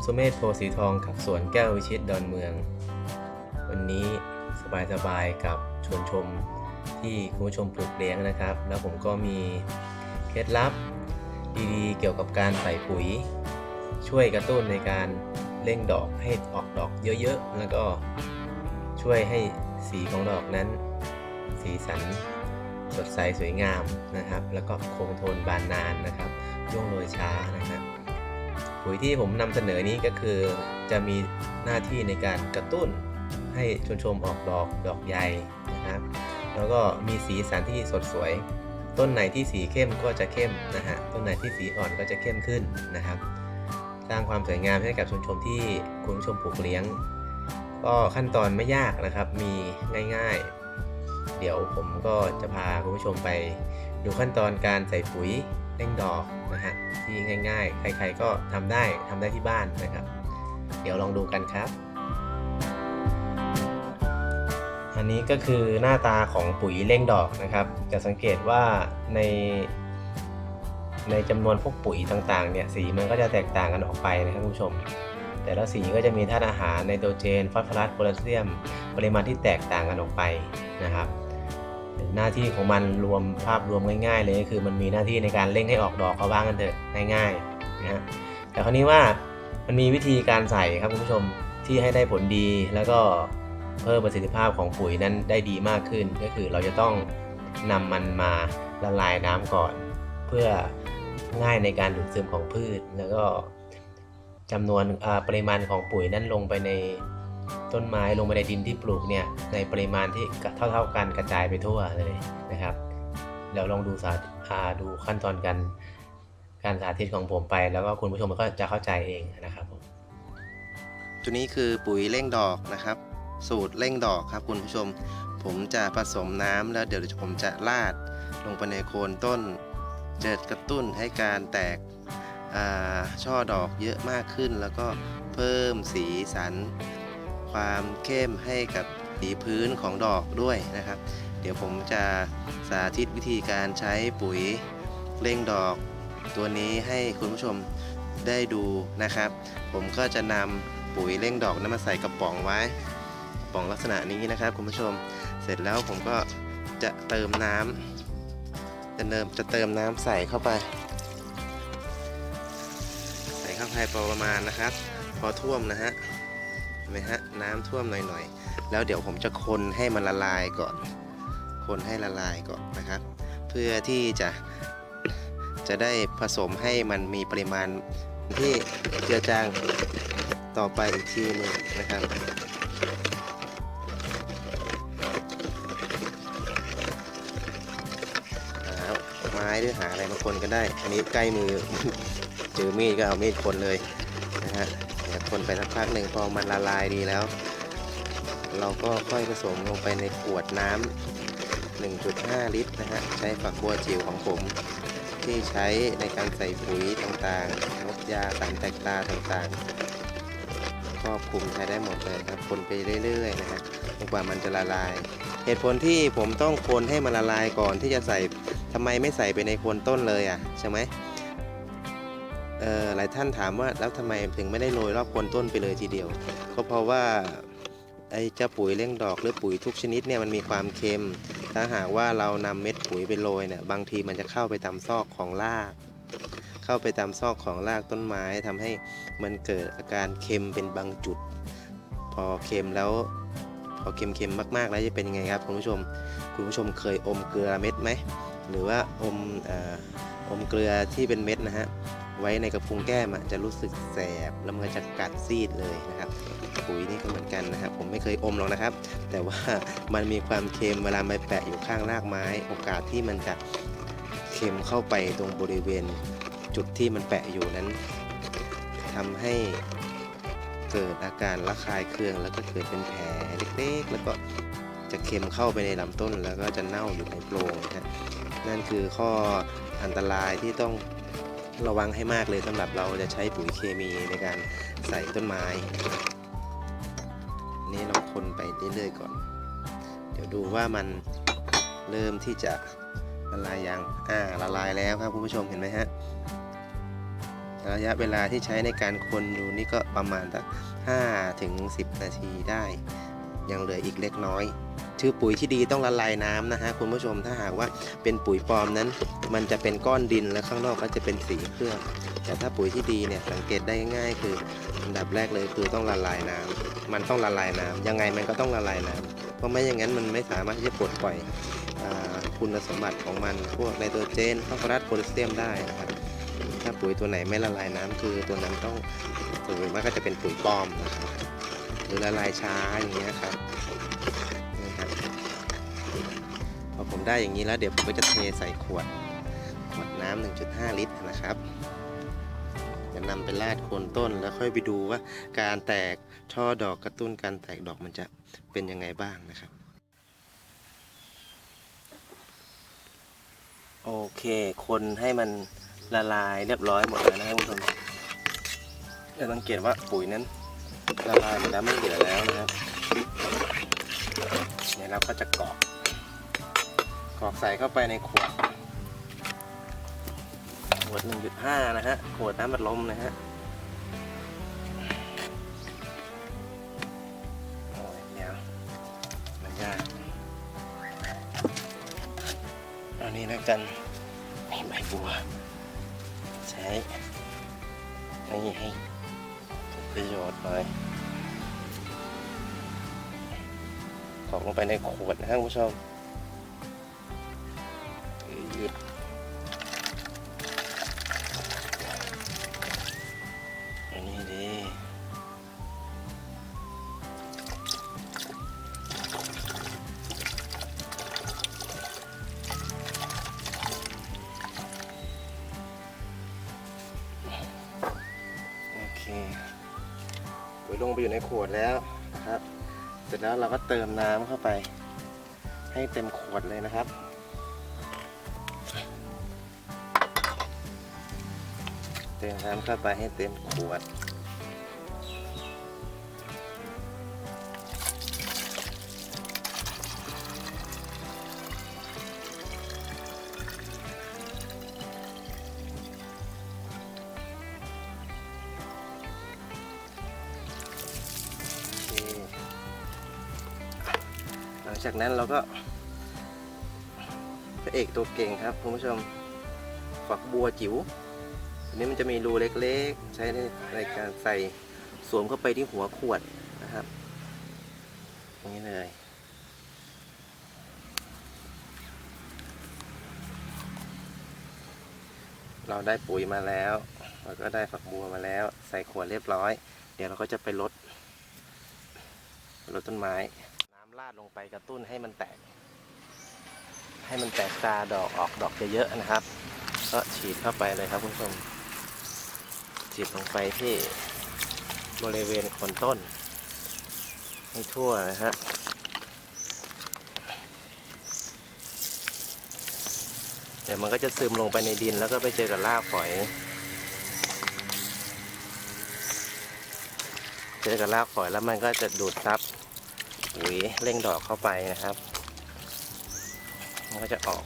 ดีครับผมสุเมธโพสีทองขับสวนแก้ววิชิตดอนเมือง วันนี้สบายๆกับชวนชมที่คุณผู้ชมปลูกเลี้ยงนะครับ แล้วผมก็มีเคล็ดลับดีๆ เกี่ยวกับการใส่ปุ๋ย ช่วยกระตุ้นในการเร่งดอกให้ออกดอกเยอะๆ แล้วก็ช่วยให้สีของดอกนั้น สีสันสดใสสวยงามนะครับ แล้วก็คงทนบานนานนะครับ ร่วงโรยช้านะครับ ปุ๋ยที่ผมนำเสนอนี้ก็คือจะมีหน้าที่ในการกระตุ้นให้ชนชมออกดอกดอกใหญ่นะครับ แล้วก็มีสีสันที่สดสวย ต้นไหนที่สีเข้มก็จะเข้มนะฮะต้นไหนที่สีอ่อนก็จะเข้มขึ้นนะครับ สร้างความสวยงามให้กับชนชมที่คุณชมปลูกเลี้ยง ก็ขั้นตอนไม่ยากนะครับ มีง่าย ๆ เดี๋ยวผมก็จะพาคุณผู้ชมไปดูขั้นตอนการใส่ปุ๋ย เร่งดอกนะฮะที่ง่าย ๆ ใครๆก็ทำได้ทำได้ที่บ้านนะครับ เดี๋ยวลองดูกันครับ อันนี้ก็คือหน้าตาของปุ๋ยเร่งดอกนะครับ จะสังเกตว่าในในจำนวนพวกปุ๋ยต่างๆเนี่ยสีมันก็จะแตกต่างกันออกไปนะครับคุณผู้ชม แต่ละสีก็จะมีธาตุอาหารไนโตรเจนฟอสฟอรัสโพแทสเซียม ปริมาณที่แตกต่างกันออกไปนะครับ หน้าที่ของมันรวมภาพรวมง่ายๆเลยก็คือมันมีหน้าที่ในการเร่งให้ออกดอกเขาบ้างกันเถอะง่ายๆนะฮะแต่คราวนี้ว่ามันมีวิธีการใส่ครับคุณผู้ชมที่ให้ได้ผลดีแล้วก็เพิ่มประสิทธิภาพของปุ๋ยนั้นได้ดีมากขึ้น ก็คือเราจะต้องนำมันมาละลายน้ำก่อน เพื่อง่ายในการดูดซึมของพืช แล้วก็จำนวนปริมาณของปุ๋ยนั้นลงไปใน ต้นไม้ลงไปในดินที่ปลูกเนี่ยในปริมาณที่เท่า ๆกันกระจายไปทั่วเลยนะครับเดี๋ยวลองดูสาธิาดูขั้นตอนการการสาธิตของผมไป แล้วก็คุณผู้ชมก็จะเข้าใจเองนะครับผมตัวนี้คือปุ๋ยเร่งดอกนะครับ สูตรเร่งดอกครับคุณผู้ชม ผมจะผสมน้ำแล้วเดี๋ยวผมจะราดลงไปในโคนต้นจะกระตุ้นให้การแตกอ่าช่อดอกเยอะมากขึ้น แล้วก็เพิ่มสีสัน ความเข้มให้กับสีพื้นของดอกด้วยนะครับ เดี๋ยวผมจะสาธิตวิธีการใช้ปุ๋ยเร่งดอกตัวนี้ให้คุณผู้ชมได้ดูนะครับ ผมก็จะนำปุ๋ยเร่งดอกนั้นมาใส่กระป๋องไว้กระป๋องลักษณะนี้นะครับคุณผู้ชม เสร็จแล้วผมก็จะเติมน้ำจะเติมจะเติมน้ำใส่เข้าไป ใส่เข้าไปประมาณนะครับ พอท่วมนะฮะ ไหมฮะน้ำท่วมหน่อยๆ แล้วเดี๋ยวผมจะคนให้มันละลายก่อน คนให้ละลายก่อนนะครับ เพื่อที่จะจะได้ผสมให้มันมีปริมาณที่เจือจางต่อไปอีกทีหนึ่งนะครับไม้หรือหาอะไรมาคนกันได้ อันนี้ใกล้มือเจอมีดก็เอามีดคนเลยนะฮะ คนไปสักพักหนึ่งพอมันละลายดีแล้ว เราก็ค่อยผสมลงไปในขวดน้ำ 1.5 ลิตรนะฮะ ใช้ฝักบัวจิ๋วของผม ที่ใช้ในการใส่ปุ๋ยต่างๆลดยาสารแตกตาต่างๆ ครอบคลุมใช้ได้หมดเลยครับคนไปเรื่อยๆนะครับจนกว่ามันจะละลาย เหตุผลที่ผมต้องคนให้มันละลายก่อนที่จะใส่ทำไมไม่ใส่ไปในโคนต้นเลยอะใช่ไหม หลายท่านถามว่าแล้วทำไมถึงไม่ได้โรยรอบโคนต้นไปเลยทีเดียว ก็เพราะว่าไอ้เจ้าปุ๋ยเร่งดอกหรือปุ๋ยทุกชนิดเนี่ยมันมีความเค็ม ถ้าหากว่าเรานำเม็ดปุ๋ยไปโรยเนี่ยบางทีมันจะเข้าไปตามซอกของราก เข้าไปตามซอกของรากต้นไม้ทำให้มันเกิดอาการเค็มเป็นบางจุด พอเค็มแล้วพอเค็มๆมากๆแล้วจะเป็นยังไงครับคุณผู้ชม คุณผู้ชมเคยอมเกลือเม็ดไหมหรือว่าอมออมเกลือที่เป็นเม็ดนะฮะ ไว้ในกระพุ้งแก้มจะรู้สึกแสบแล้วมันจะกัดซีดเลยนะครับ ปุ๋ยนี่ก็เหมือนกันนะครับ ผมไม่เคยอมหรอกนะครับ แต่ว่ามันมีความเค็มเวลาไปแปะอยู่ข้างรากไม้ โอกาสที่มันจะเค็มเข้าไปตรงบริเวณจุดที่มันแปะอยู่นั้นทำให้เกิดอาการระคายเคือง แล้วก็เกิดเป็นแผลเล็กๆ แล้วก็จะเค็มเข้าไปในลำต้น แล้วก็จะเน่าอยู่ในโพรงนะฮะนั่นคือข้ออันตรายที่ต้อง ระวังให้มากเลยสำหรับเราจะใช้ปุ๋ยเคมีในการใส่ต้นไม้นี่เราคนไปเรื่อยๆก่อน เดี๋ยวดูว่ามันเริ่มที่จะละลายยังอ่าละลายแล้วครับคุณผู้ชมเห็นไหมฮะระยะเวลาที่ใช้ในการคนดูนี่ก็ประมาณสัก5ถึง10 นาทีได้ ยังเหลืออีกเล็กน้อย ชื่อปุ๋ยที่ดีต้องละลายน้ำนะฮะคุณผู้ชมถ้าหากว่าเป็นปุ๋ยปลอมนั้น มันจะเป็นก้อนดินและข้างนอกก็จะเป็นสีเคลือบแต่ถ้าปุ๋ยที่ดีเนี่ยสังเกตได้ง่ายคืออันดับแรกเลยคือต้องละลายน้ำมันต้องละลายน้ำยังไงมันก็ต้องละลายน้ำเพราะไม่อย่างนั้นมันไม่สามารถที่จะปลดปล่อยอคุณสมบัติของมันพวกไนโตรเจนฟอสฟอรัสโพแทสเซียมได้นะครับถ้าปุ๋ยตัวไหนไม่ละลายน้ำคือตัวนั้นต้องส่วนมากก็จะเป็นปุ๋ยปลอมนะครับหรือละลายช้าอย่างเงี้ยครับ ได้อย่างนี้แล้วเดี๋ยวผมก็จะเทใส่ขวด ขวดน้ำ1.5 ลิตรนะครับ จะนำไปราดโคนต้นแล้วค่อยไปดูว่า การแตกช่อดอกกระตุ้นการแตกดอกมันจะเป็นยังไงบ้างนะครับ โอเค คนให้มันละลายเรียบร้อยหมดแล้วนะครับคุณผู้ชมจะสังเกตว่าปุ๋ยนั้นละลายหมดแล้วไม่เหลือแล้วนะครับเนี่ยเราก็จะกรอก กรอกใส่เข้าไปในขวด ขวด 1.5 นะฮะ ขวดน้ำบัดลมนะฮะโอ้ยเดี๋ยวมันยากเอานี้แล้วกันนี่ใบบัว ใช้นี่ให้ประโยชน์หน่อยกรอกลงไปในขวดนะครับคุณผู้ชม ลงไปอยู่ในขวดแล้วนะครับ เสร็จแล้วเราก็เติมน้ำเข้าไป ให้เต็มขวดเลยนะครับเติมน้ำเข้าไปให้เต็มขวด จากนั้นเราก็พระเอกตัวเก่งครับคุณผู้ชมฝักบัวจิ๋วอันนี้มันจะมีรูเล็กๆ ใช้ในในการใส่สวมเข้าไปที่หัวขวดนะครับอย่างนี้เลยเราได้ปุ๋ยมาแล้ว เราก็ได้ฝักบัวมาแล้ว ใส่ขวดเรียบร้อย เดี๋ยวเราก็จะไปลดลดต้นไม้ น้ำราดลงไปกระตุ้นให้มันแตก ให้มันแตกตาดอกออกดอกเยอะๆนะครับ ก็ฉีดเข้าไปเลยครับคุณผู้ชมฉีดลงไปที่บริเวณโคนต้น ให้ทั่วนะฮะเดี๋ยวมันก็จะซึมลงไปในดินแล้วก็ไปเจอกับรากฝอย เจอกับรากฝอยแล้วมันก็จะดูดซับ ปุ๋ยเร่งดอกเข้าไปนะครับ มันก็จะออก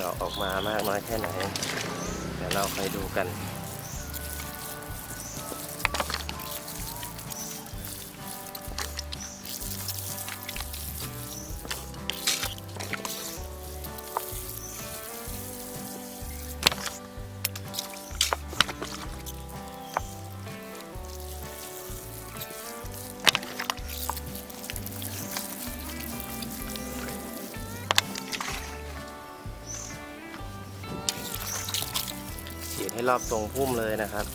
ดอกออกมามากน้อยแค่ไหน เดี๋ยวเราคอยดูกัน รอบทรงพุ่มเลยนะครับ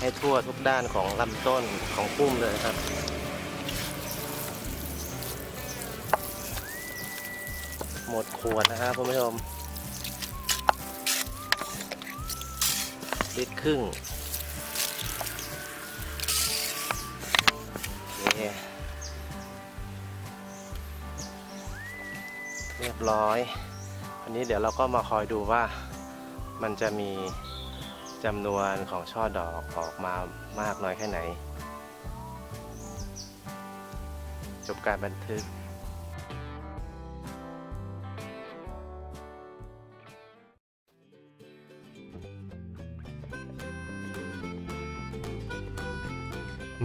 ให้ทั่วทุกด้านของลำต้นของพุ่มเลยครับหมดขวดนะครับคุณผู้ชมลิตรครึ่งเเรียบร้อย อันนี้เดี๋ยวเราก็มาคอยดูว่ามันจะมี จำนวนของช่อดอกออกมามากน้อยแค่ไหน จบการบันทึก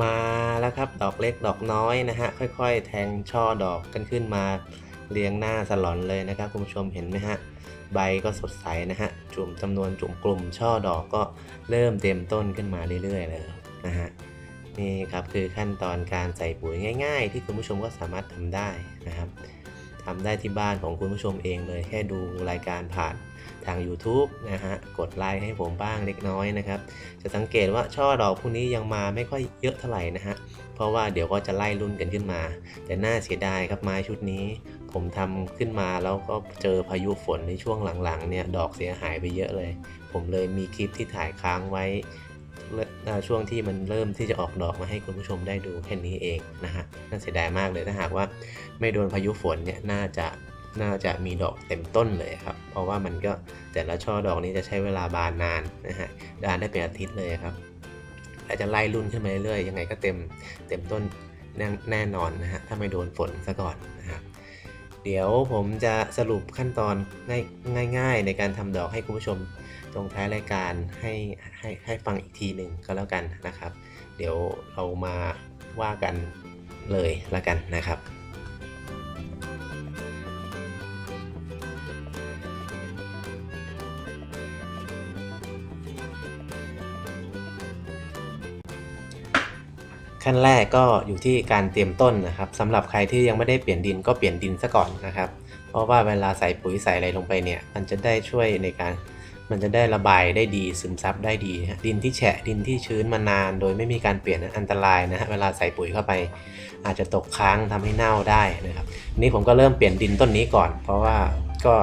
มาแล้วครับดอกเล็กดอกน้อยนะฮะค่อย ๆ แทงช่อดอกกันขึ้นมา เรียงหน้าสลอนเลยนะครับคุณผู้ชมเห็นไหมฮะใบก็สดใสนะฮะจุ่มจำนวนจุ่มกลุ่มช่อดอกก็เริ่มเต็มต้นขึ้นมาเรื่อยๆเลยนะฮะนี่ครับคือขั้นตอนการใส่ปุ๋ยง่าย ๆ ที่คุณผู้ชมก็สามารถทำได้นะครับทำได้ที่บ้านของคุณผู้ชมเองเลยแค่ดูรายการผ่านทาง YouTube นะฮะกดไลค์ให้ผมบ้างเล็กน้อยนะครับ จะสังเกตว่าช่อดอกพวกนี้ยังมาไม่ค่อยเยอะเท่าไหร่นะฮะเพราะว่าเดี๋ยวก็จะไล่รุ่นกันขึ้นมา แต่น่าเสียดายครับไม้ชุดนี้ ผมทำขึ้นมาแล้วก็เจอพายุฝนในช่วงหลังๆเนี่ยดอกเสียหายไปเยอะเลย ผมเลยมีคลิปที่ถ่ายค้างไว้ช่วงที่มันเริ่มที่จะออกดอกมาให้คุณผู้ชมได้ดูแค่นี้เองนะฮะน่าเสียดายมากเลยถ้าหากว่าไม่โดนพายุฝนเนี่ยน่าจะน่าจะมีดอกเต็มต้นเลยครับ เพราะว่ามันก็แต่ละช่อดอกนี้จะใช้เวลาบานนานนะฮะดานได้เป็นอาทิตย์เลยครับอาจจะไล่รุ่นขึ้นมาเรื่อยๆยังไงก็เต็มเต็มต้นแน่แน่นอนนะฮะถ้าไม่โดนฝนซะก่อนนะครับ เดี๋ยวผมจะสรุปขั้นตอนง่ายง่าย ๆ ในการทำดอกให้คุณผู้ชมตรงท้ายรายการให้ให้ให้ฟังอีกทีหนึ่งก็แล้วกันนะครับ เดี๋ยวเรามาว่ากันเลยแล้วกันนะครับ ขั้นแรกก็อยู่ที่การเตรียมต้นนะครับสำหรับใครที่ยังไม่ได้เปลี่ยนดินก็เปลี่ยนดินซะก่อนนะครับ เพราะว่าเวลาใส่ปุ๋ยใส่อะไรลงไปเนี่ยมันจะได้ช่วยในการมันจะได้ระบายได้ดีซึมซับได้ดี ดินที่แฉะดินที่ชื้นมานาน โดยไม่มีการเปลี่ยนอันตรายนะฮะเวลาใส่ปุ๋ยเข้าไป อาจจะตกค้างทำให้เน่าได้นะครับนี่ผมก็เริ่มเปลี่ยนดินต้นนี้ก่อน เพราะว่าก็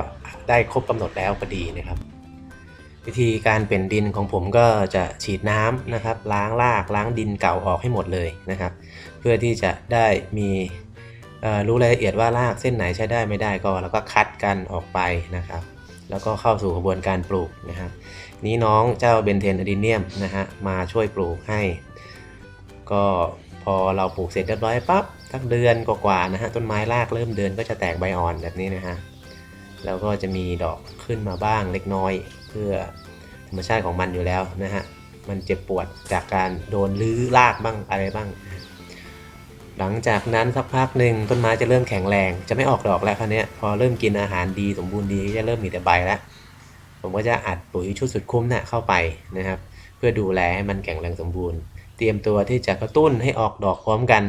ได้ครบกำหนดแล้วพอดีนะครับ วิธีการเปลี่ยนดินของผมก็จะฉีดน้ำนะครับ ล้างรากล้างดินเก่าออกให้หมดเลยนะครับ เพื่อที่จะได้มีรู้รายละเอียดว่ารากเส้นไหนใช้ได้ไม่ได้ก็แล้วก็คัดกันออกไปนะครับ แล้วก็เข้าสู่กระบวนการปลูกนะครับ นี้น้องเจ้าเบนเทนอะดิเนียมนะฮะมาช่วยปลูกให้ ก็พอเราปลูกเสร็จเรียบร้อยปั๊บสักเดือนกว่าๆนะฮะต้นไม้รากเริ่มเดินก็จะแตกใบอ่อนแบบนี้นะฮะแล้วก็จะมีดอกขึ้นมาบ้างเล็กน้อย พื่อธรรมชาติของมันอยู่แล้วนะฮะมันเจ็บปวดจากการโดนลื้อรากบ้างอะไรบ้าง หลังจากนั้นสักพักหนึ่งต้นไม้จะเริ่มแข็งแรง จะไม่ออกดอกแล้วคราวนี้พอเริ่มกินอาหารดีสมบูรณ์ดีก็จะเริ่มมีแต่ใบแล้วผมก็จะอัดปุ๋ยชุดสุดคุ้มน่ะเข้าไปนะครับ เพื่อดูแลให้มันแข็งแรงสมบูรณ์ เตรียมตัวที่จะกระตุ้นให้ออกดอกพร้อมกัน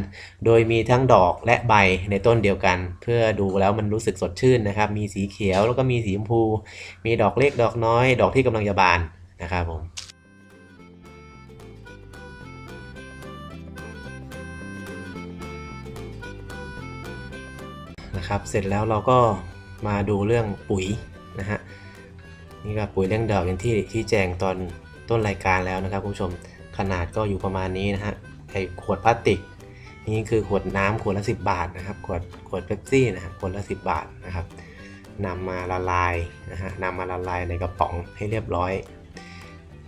โดยมีทั้งดอกและใบในต้นเดียวกัน เพื่อดูแล้วมันรู้สึกสดชื่นนะครับ มีสีเขียวแล้วก็มีสีชมพู มีดอกเล็กดอกน้อย ดอกที่กำลังจะบานนะครับผมนะครับเสร็จแล้วเราก็มาดูเรื่องปุ๋ยนะฮะนี่ก็ปุ๋ยเลี้ยงดอกอย่างที่ที่แจงตอนต้นรายการแล้วนะครับคุณผู้ชม ขนาดก็อยู่ประมาณนี้นะฮะไอขวดพลาสติก นี่คือขวดน้ำขวดละ 10 บาทนะครับขวดขวดเป๊ปซี่นะครับขวดละ 10 บาทนะครับนำมาละลายนะฮะนำมาละลายในกระป๋องให้เรียบร้อย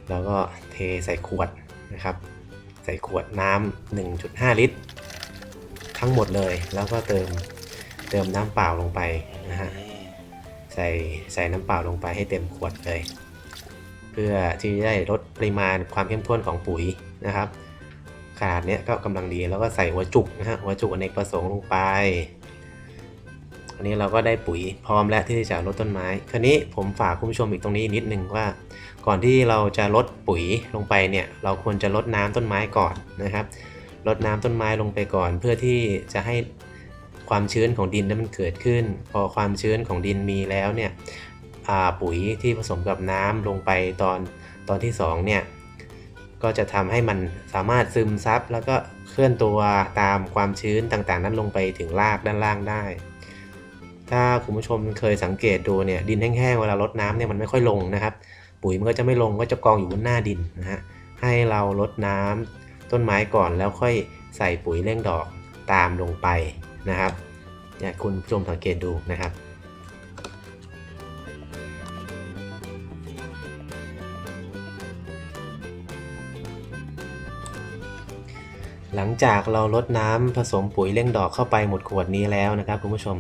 แล้วก็เทใส่ขวดนะครับ ใส่ขวดน้ำ1.5 ลิตร ทั้งหมดเลยแล้วก็เติมเติมน้ำเปล่าลงไปนะฮะใส่ใส่น้ำเปล่าลงไปให้เต็มขวดเลย พื่อที่จะได้ลดปริมาณความเข้มข้นของปุ๋ยนะครับ ขนาดนี้ก็กำลังดีแล้วก็ใส่หัวจุกนะฮะหัวจุกอเนกประสงค์ลงไปอันนี้เราก็ได้ปุ๋ยพร้อมแล้วที่จะลดต้นไม้ คราวนี้ผมฝากคุณผู้ชมอีกตรงนี้นิดนึงว่า ก่อนที่เราจะลดปุ๋ยลงไปเนี่ย เราควรจะลดน้ำต้นไม้ก่อนนะครับ ลดน้ำต้นไม้ลงไปก่อน เพื่อที่จะให้ความชื้นของดินนั้นมันเกิดขึ้น พอความชื้นของดินมีแล้วเนี่ย ปุ๋ยที่ผสมกับน้ำลงไปตอนตอนที่สองเนี่ยก็จะทำให้มันสามารถซึมซับแล้วก็เคลื่อนตัวตามความชื้นต่างๆ นั้นลงไปถึงรากด้านล่างได้ ถ้าคุณผู้ชมเคยสังเกตดูเนี่ยดินแห้งๆเวลารดน้ำเนี่ยมันไม่ค่อยลงนะครับ ปุ๋ยมันก็จะไม่ลงก็จะกองอยู่บนหน้าดินนะฮะให้เราลดน้ำต้นไม้ก่อนแล้วค่อยใส่ปุ๋ยเร่งดอกตามลงไปนะครับเนี่ยคุณผู้ชมสังเกตดูนะครับ หลังจากเราลดน้ำผสมปุ๋ยเร่งดอกเข้าไปหมดขวดนี้แล้วนะครับคุณผู้ชม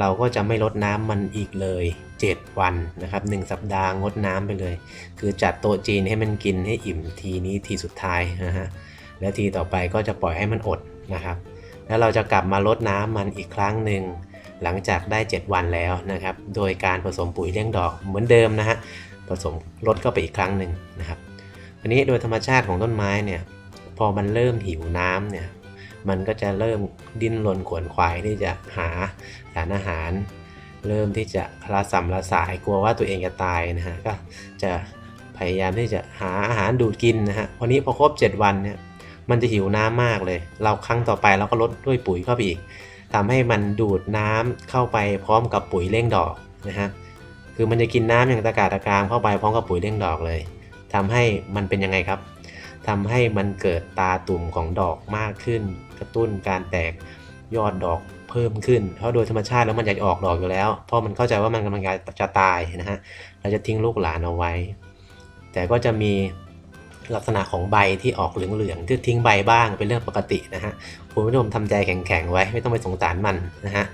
เราก็จะไม่ลดน้ำมันอีกเลย 7 วันนะครับ1สัปดาห์งดน้ำไปเลย คือจัดโต๊ะจีนให้มันกินให้อิ่มทีนี้ทีสุดท้ายนะฮะแล้วทีต่อไปก็จะปล่อยให้มันอดนะครับ แล้วเราจะกลับมาลดน้ำมันอีกครั้งหนึ่งหลังจากได้ 7 วันแล้วนะครับ โดยการผสมปุ๋ยเลี้ยงดอกเหมือนเดิมนะฮะผสมลดเข้าไปอีกครั้งหนึ่งนะครับอันนี้โดยธรรมชาติของต้นไม้เนี่ย พอมันเริ่มหิวน้ำเนี่ยมันก็จะเริ่มดิ้นรนขวนขวายที่จะหาสารอาหาร เริ่มที่จะระสำระสายกลัวว่าตัวเองจะตายนะฮะก็จะพยายามที่จะหาอาหารดูดกินนะฮะพอนี้พอครบ 7 วันเนี่ยมันจะหิวน้ำมากเลย เราครั้งต่อไปเราก็ลดด้วยปุ๋ยเข้าไปอีกทำให้มันดูดน้ำเข้าไปพร้อมกับปุ๋ยเร่งดอกนะฮะคือมันจะกินน้ำอย่างตะกาตะกามเข้าไปพร้อมกับปุ๋ยเร่งดอกเลยทำให้มันเป็นยังไงครับ ทำให้มันเกิดตาตุ่มของดอกมากขึ้น กระตุ้นการแตกยอดดอกเพิ่มขึ้น เพราะโดยธรรมชาติแล้วมันอยากจะออกดอกอยู่แล้ว เพราะมันเข้าใจว่ามันกำลังจะตายนะฮะ เราจะทิ้งลูกหลานเอาไว้ แต่ก็จะมีลักษณะของใบที่ออกเหลืองๆที่ทิ้งใบบ้างเป็นเรื่องปกตินะฮะคุณผู้ชมทำใจแข็งๆไว้ไม่ต้องไปสงสารมันนะฮะ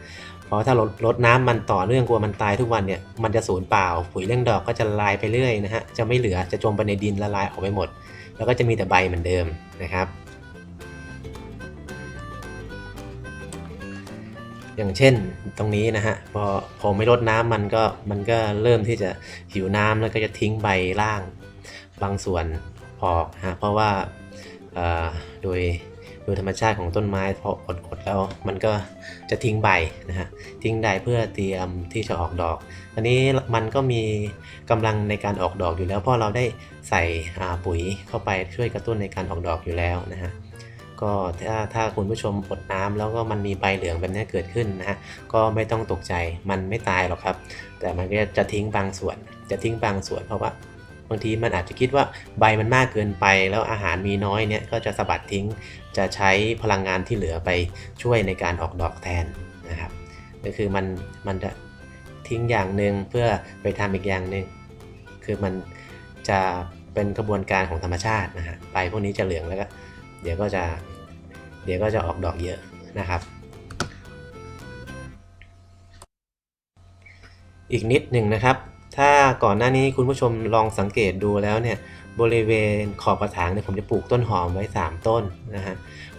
เพราะถ้าลดลดน้ำมันต่อเนื่องกลัวมันตายทุกวันเนี่ยมันจะสูญเปล่า ปุ๋ยเร่งดอกก็จะลายไปเรื่อยนะฮะ จะไม่เหลือจะจมไปในดินละลายออกไปหมด แล้วก็จะมีแต่ใบเหมือนเดิมนะครับ อย่างเช่นตรงนี้นะฮะพอพอไม่ลดน้ำมันก็มันก็เริ่มที่จะหิวน้ำแล้วก็จะทิ้งใบล่างบางส่วนออกฮะเพราะว่าโดย โดยธรรมชาติของต้นไม้พออดๆแล้วมันก็จะทิ้งใบนะฮะทิ้งใบเพื่อเตรียมที่จะออกดอก อันนี้มันก็มีกำลังในการออกดอกอยู่แล้ว เพราะเราได้ใส่ปุ๋ยเข้าไปช่วยกระตุ้นในการออกดอกอยู่แล้วนะฮะก็ถ้าถ้าคุณผู้ชมอดน้ำแล้วก็มันมีใบเหลืองแบบนี้เกิดขึ้นนะฮะก็ไม่ต้องตกใจมันไม่ตายหรอกครับ แต่มันก็จะทิ้งบางส่วน จะทิ้งบางส่วนเพราะว่าบางทีมันอาจจะคิดว่าใบมันมากเกินไป แล้วอาหารมีน้อยเนี่ยก็จะสะบัดทิ้ง จะใช้พลังงานที่เหลือไปช่วยในการออกดอกแทนนะครับ ก็คือมันมันจะทิ้งอย่างหนึ่งเพื่อไปทำอีกอย่างหนึ่งคือมันจะเป็นกระบวนการของธรรมชาตินะฮะใบพวกนี้จะเหลืองแล้วก็เดี๋ยวก็จะเดี๋ยวก็จะออกดอกเยอะนะครับ อีกนิดหนึ่งนะครับ ถ้าก่อนหน้านี้คุณผู้ชมลองสังเกตดูแล้วเนี่ยบริเวณขอบกระถางเนี่ยผมจะปลูกต้นหอมไว้ 3 ต้นนะฮะ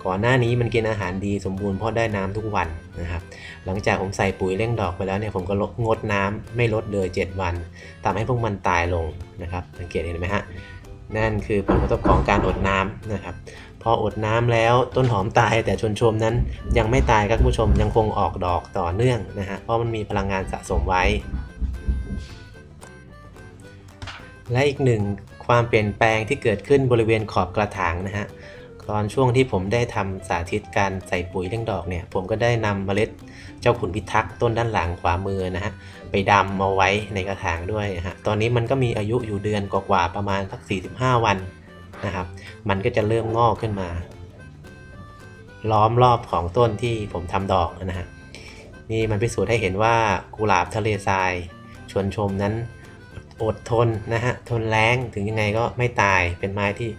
ก่อนหน้านี้มันกินอาหารดีสมบูรณ์เพราะได้น้ำทุกวันนะครับหลังจากผมใส่ปุ๋ยเร่งดอกไปแล้วเนี่ยผมก็ลดงดน้ำไม่ลดเลย 7 วันทำให้พวกมันตายลงนะครับสังเกตเห็นไหมฮะนั่นคือผลกระทบของการอดน้ำนะครับพออดน้ำแล้วต้นหอมตายแต่ชนชมนั้นยังไม่ตายครับคุณผู้ชมยังคงออกดอกต่อเนื่องนะฮะเพราะมันมีพลังงานสะสมไว้ และอีกหนึ่งความเปลี่ยนแปลงที่เกิดขึ้นบริเวณขอบกระถางนะฮะตอนช่วงที่ผมได้ทำสาธิตการใส่ปุ๋ยเร่งดอกเนี่ย ผมก็ได้นำเมล็ดเจ้าขุนพิทักษ์ต้นด้านหลังขวามือนะฮะไปดำมาไว้ในกระถางด้วยนะฮะตอนนี้มันก็มีอายุอยู่เดือนกว่าๆประมาณสัก 45 วันนะครับ มันก็จะเริ่มงอกขึ้นมา ล้อมรอบของต้นที่ผมทำดอกนะฮะนี่มันพิสูจน์ให้เห็นว่ากุหลาบทะเลทรายชวนชมนั้น อดทนนะฮะทนแรงถึงยังไงก็ไม่ตายเป็นไม้ที่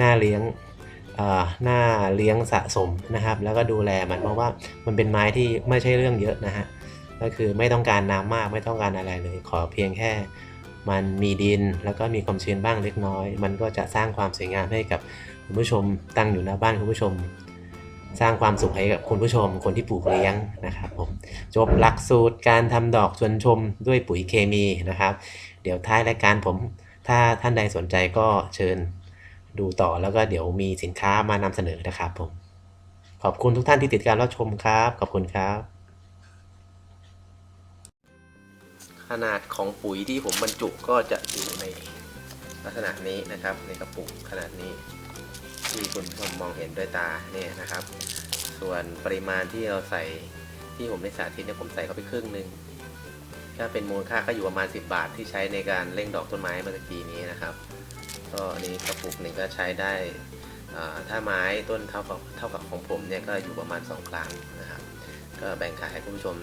น่าเลี้ยงเอ่อน่าเลี้ยงสะสมนะครับ แล้วก็ดูแลมันเพราะว่ามันเป็นไม้ที่ไม่ใช่เรื่องเยอะนะฮะก็คือไม่ต้องการน้ำมากไม่ต้องการอะไรเลย ขอเพียงแค่มันมีดินแล้วก็มีความชื้นบ้างเล็กน้อย มันก็จะสร้างความสวยงามให้กับคุณผู้ชมตั้งอยู่หน้าบ้านคุณผู้ชม สร้างความสุขให้กับคุณผู้ชม คนที่ปลูกเลี้ยงนะครับผมจบหลักสูตรการทำดอกชวนชมด้วยปุ๋ยเคมีนะครับ เดี๋ยวท้ายรายการผมถ้าท่านใดสนใจก็เชิญดูต่อแล้วก็เดี๋ยวมีสินค้ามานำเสนอนะครับผม ขอบคุณทุกท่านที่ติดตามรับชมครับ ขอบคุณครับ ขนาดของปุ๋ยที่ผมบรรจุก็จะอยู่ในลักษณะนี้นะครับ ในกระปุกขนาดนี้ ที่คุณผู้ชมมองเห็นด้วยตาเนี่ยนะครับ ส่วนปริมาณที่เราใส่ที่ผมได้สาธิตเนี่ยผมใส่เข้าไปครึ่งหนึ่งถ้าเป็นมูลค่าก็อยู่ประมาณ 10 บาทที่ใช้ในการเร่งดอกต้นไม้เมื่อกี้นี้นะครับ ก็อันนี้กระปุกหนึ่งก็ใช้ได้ถ้าไม้ต้นเท่ากับเท่ากับของผมเนี่ยก็อยู่ประมาณ2ครั้งนะครับ ก็แบ่งขายให้คุณผู้ชม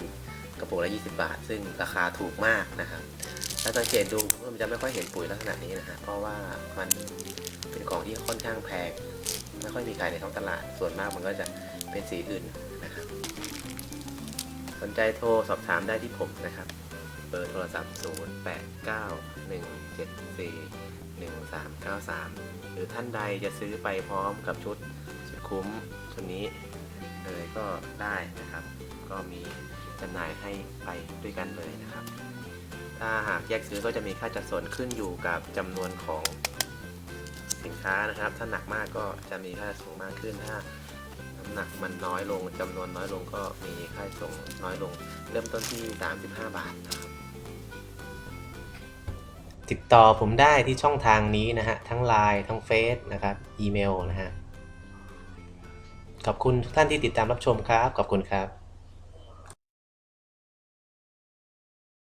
กระปุกละ 20 บาท ซึ่งราคาถูกมากนะครับ ถ้าสังเกตดูมันจะไม่ค่อยเห็นปุ๋ยลักษณะนี้นะฮะเพราะว่ามันเป็นของที่ค่อนข้างแพง ไม่ค่อยมีขายในท้องตลาด ส่วนมากมันก็จะเป็นสีอื่นนะครับ สนใจโทรสอบถามได้ที่ผมนะครับ เบอร์โทรศัพท์ 0 8 9 1 7 4 1 3 9 3 หรือท่านใดจะซื้อไปพร้อมกับชุดสุดคุ้มชุดนี้เลยก็ได้นะครับ ก็มีจำหน่ายให้ไปด้วยกันเลยนะครับ ถ้าหากแยกซื้อก็จะมีค่าจัดส่วนขึ้นอยู่กับจำนวนของ สินค้านะครับ ถ้าหนักมากก็จะมีค่าส่งมากขึ้นถ้าน้ำหนักมันน้อยลงจำนวนน้อยลงก็มีค่าส่งน้อยลง เริ่มต้นที่ 35 บาทนะครับติดต่อผมได้ที่ช่องทางนี้นะฮะ ทั้ง Line ทั้งเฟซนะครับอีเมลนะฮะ ขอบคุณทุกท่านที่ติดตามรับชมครับ ขอบคุณครับ